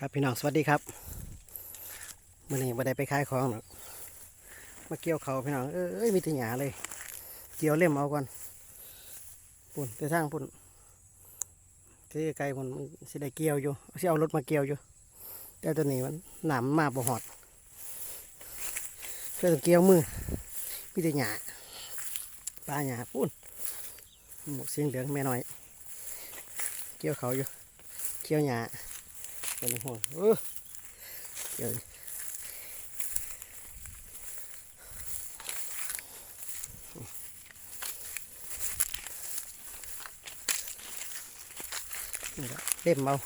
ครับพี่น้องสวัสดีครับมื่อนี้มาได้ไปขายของหรอกมาเกี่ยวเขาพี่น้องเอ้ยมีแต่หยาเลย เกี่ยวเล่มเอาก่อนปุ่นไปสร้างปุ่นที่ไกลปุ่นมันสิได้เกี่ยวอยู่สิเอารถมาเกี่ยวอยู่ แต่ตัวนี้มันหนามมาบ่หอดเพื่อเกี่ยวมือมีแต่หยาปลาหยาปุ่นหมวกเสียงเหลืองแม่น้อย เกี่ยวเขาอยู่ เกี่ยวหยา เป็นห่วงเออเดี๋ยวนี่ละเล่มเอา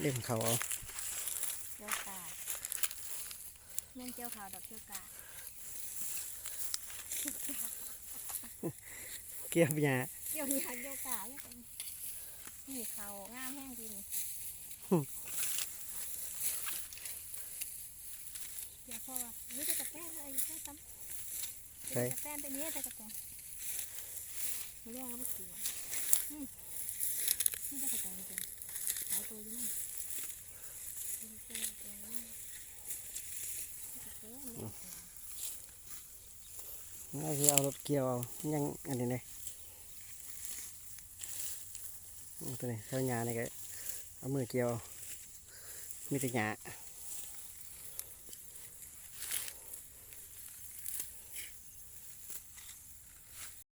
เล่มเขาเอาเจียวกาดแม่นเจียวขาวดอกเจียวกาดเกี่ยวหยาียวนี้เดียวกาเนี่ยนี่เขางามแห้งดีนี่เดี๋ยวพ่อว่าเฮ้ยแต่กระแตนอะไรใช่ตั้มแต่กระแตนเป็นเนี้ยแต่กระแตนไม่เรียกว่าเสืออืมนี่แต่กระแตนจริงหลายตัวอยู่มั้งนี่แต่กระแตนนี่แต่กระแตนเนี่ยเอาเอารถเกี่ยวเอายังอันนี้เลย ตัวนี้เท่าหยานี่ก็เอามือเกี่ยวมีแต่หยา